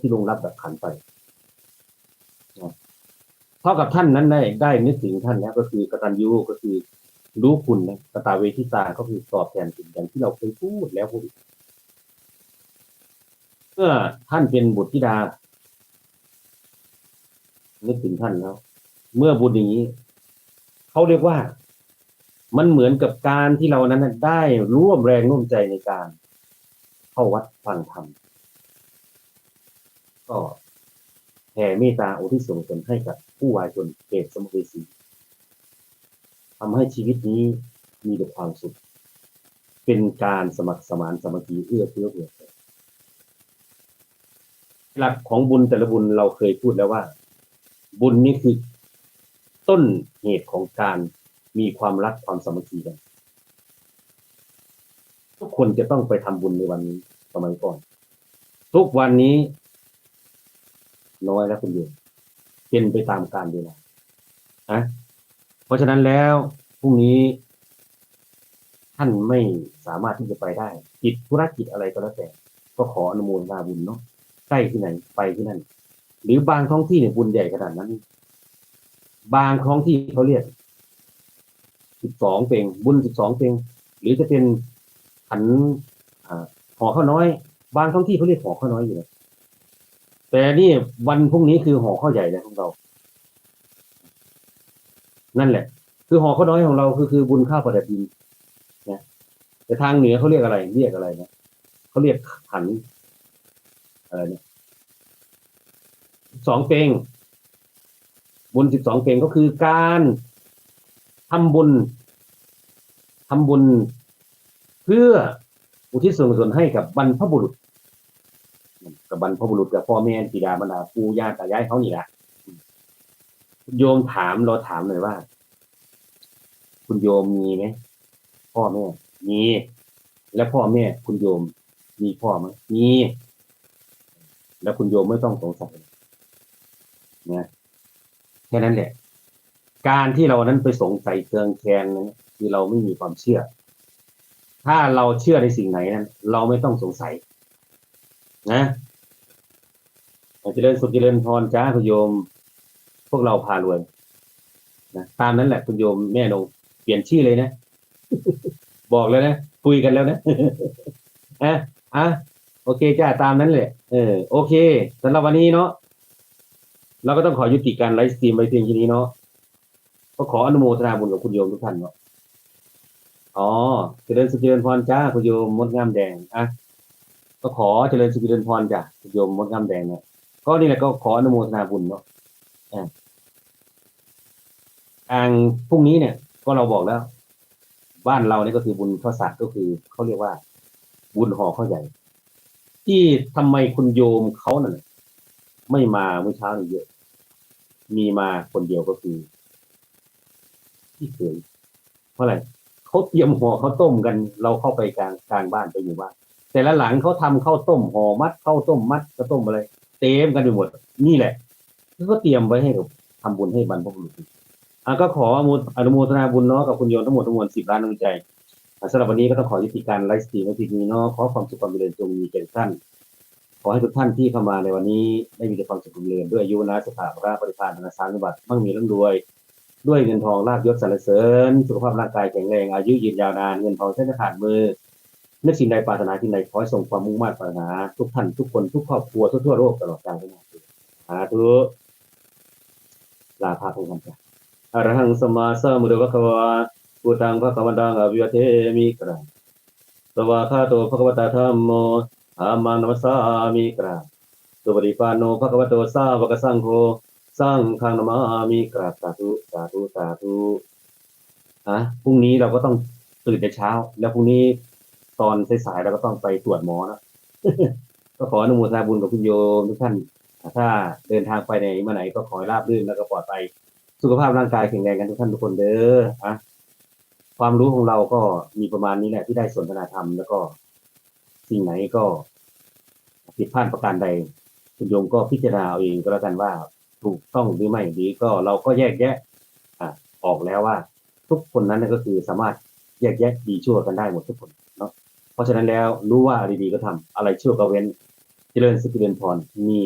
ที่ลงรับแบบขันไปเท่ากับท่านนั้นได้ได้นึกถึงท่านแล้วก็คือกตัญญูก็คือรู้คุณนะกตาเวทิตาก็คือตอบแทนคุณอย่างที่เราเคยพูดแล้วพูดเมื่อท่านเป็นบุตรธิดานึกถึงท่านแล้วเมื่อบุญอย่างนี้เขาเรียกว่า มันเหมือนกับการที่เรานั้นได้ร่วมแรงร่วมใจในการเข้าวัดฟังธรรม ก็แผ่เมตตาอุทิศส่วนกุศลให้กับผู้วายชนเปรตสมุทรสีทำให้ชีวิตนี้มีแต่ความสุข เป็นการสมัครสมานสมัคคีเอื้อเฟื้อเผื่อหลักของบุญแต่ละบุญเราเคยพูดแล้วว่า บุญนี่คือต้นเหตุของการมีความรักความสามัคคีกัน ทุกคนจะต้องไปทำบุญในวันนี้สมัยก่อน ทุกวันนี้ น้อยแล้วคุณโยมเป็นไปตามการเวลาอะเพราะฉะนั้นแล้วพรุ่งนี้ ท่านไม่สามารถที่จะไปได้ติดธุรกิจอะไรก็แล้วแต่ ก็ขออนุโมทนาบุญเนาะใกล้ที่ไหนไปที่นั่น หรือบางท้องที่เนี่ยบุญใหญ่ขนาดนั้น บางท้องที่เขาเรียกสิบสองเพลงบุญสิบสองเพลงหรือจะเป็นขันอ่าหอข้าวน้อย บางท้องที่เขาเรียกหอข้าวน้อยอยู่นะ แต่นี่วันพรุ่งนี้คือหอข้าวใหญ่แล้วของเรา นั่นแหละ คือหอข้าวน้อยของเราคือคือบุญข้าวประดับดินนะแต่ทางเหนือเขาเรียกอะไร เรียกอะไรนะเขาเรียกขันอะไรเนี่ยสองเพลงบุญสิบสองเพลงก็คือการทำบุญทำบุญ เพื่ออุทิศส่วนกุศลให้กับบรรพบุรุษ กับบรรพบุรุษกับพ่อแม่บิดามารดาปู่ย่าตายายเขานี่แหละคุณโยมถามเราถามหน่อยว่า คุณโยมมีไหมพ่อแม่มีแล้วพ่อแม่คุณโยมมีพ่อไหมมีแล้วคุณโยมไม่ต้องสงสัยนะแค่นั้นแหละ การที่เรานั้นไปสงสัยเคืองแคลนนั้นคือเราไม่มีความเชื่อ ถ้าเราเชื่อในสิ่งไหนนั้น เราไม่ต้องสงสัย นะเจริญสุขเจริญพรจ้าคุณโยม พวกเราพารวยนะตามนั้นแหละคุณโยมแม่นงเปลี่ยนชื่อเลยนะ บอกเลยนะคุยกันแล้วนะอะอะโอเคจ้าตามนั้นแหละเออโอเคสำหรับวันนี้เนาะเราก็ต้องขอยุติการไลฟ์สตรีมไว้เพียงแค่นี้เนาะก็ขออนุโมทนาบุญกับคุณโยมทุกท่านเนาะอ๋อเจริญสุขเจริญพรจ้าคุณโยมมดงามแดงอะ ก็ขอเจริญสุขเจริญพรจ้ะโยมมดงามแดงเนี่ยก็นี่แหละก็ขออนุโมทนาบุญเนาะอ่างพรุ่งนี้เนี่ย ก็เราบอกแล้ว บ้านเราเนี่ยก็คือบุญข้าวสากก็คือเขาเรียกว่า บุญห่อข้าวใหญ่ ที่ทำไมคุณโยมเขานั่นน่ะไม่มาเมื่อเช้านี่เยอะ มีมาคนเดียวก็คือที่เคยเพราะอะไรเขาเตรียมห่อเขาต้มกัน เราเข้าไปกลางกลางบ้านไปอยู่บ้าน แต่ละหลังเขาทำข้าวต้มห่อมัดข้าวต้มมัดข้าวต้มอะไรเต็มกันไปหมด นี่แหละคือเตรียมไว้ให้กับทำบุญให้บรรพบุรุษอะก็ขออนุโมทนาบุญเนาะกับคุณโยมทั้งหมดทั้งมวลสิบล้านดวงใจสำหรับวันนี้ก็ต้องขอยุติการไลฟ์สตรีมไว้ที่นี้เนาะขอความสุขความเจริญจงมีแก่ท่านขอให้ทุกท่านที่เข้ามาในวันนี้ได้มีแต่ความสุขความเจริญด้วยอายุนะสถาพระปริพานธนาสารสมบัติมั่งมีร่ำรวย ด้วยเงินทองลาภยศสรรเสริญ สุขภาพร่างกายแข็งแรงอายุยืนยาวนานเงินทองเส้นขาดมือ นึกสิ่งใดปรารถนาสิ่งใดขอให้ส่งความมุ่งมั่นปรารถนา ทุกท่านทุกคนทุกครอบครัวทั่วทั่วโลกตลอดกาลทั้งหมดสาธุลาภาพของท่านจ้ะอรหังสมมาสัมุทธะควะพุทธังพระกัมมันตังอภิวเทมิกราสวาคาโตภะคะวตาธัมโมอามังนัสสามิกราสุปฏิปันโนภะคะวะโตสาวกสังโฆสังฆังนามามิกราบสาธุสาธุสาธุฮะพรุ่งนี้เราก็ต้องตื่นแต่เช้า แล้วพรุ่งนี้ ตอนสายๆเราก็ต้องไปตรวจหมอนะก็ขออนุโมทนาบุญกับคุณโยมทุกท่าน ถ้าเดินทางไปไหนมาไหนก็ขอราบรื่นแล้วก็ปลอดภัยสุขภาพร่างกายแข็งแรงกันทุกท่านทุกคนเด้ออะความรู้ของเราก็มีประมาณนี้แหละที่ได้สนทนาธรรมแล้วก็สิ่งไหนก็ผิดพลาดประการใด คุณโยมก็พิจารณาเอาเองก็แล้วกันว่าถูกต้องหรือไม่หรือก็เราก็แยกแยะอะออกแล้วว่า ทุกคนนั้นก็คือสามารถแยกแยะดีชั่วกันได้หมดทุกคนเนาะ เพราะฉะนั้นแล้วรู้ว่าอะไรดีก็ทำอะไรชั่วก็เว้นเจริญสุขเจริญพรมี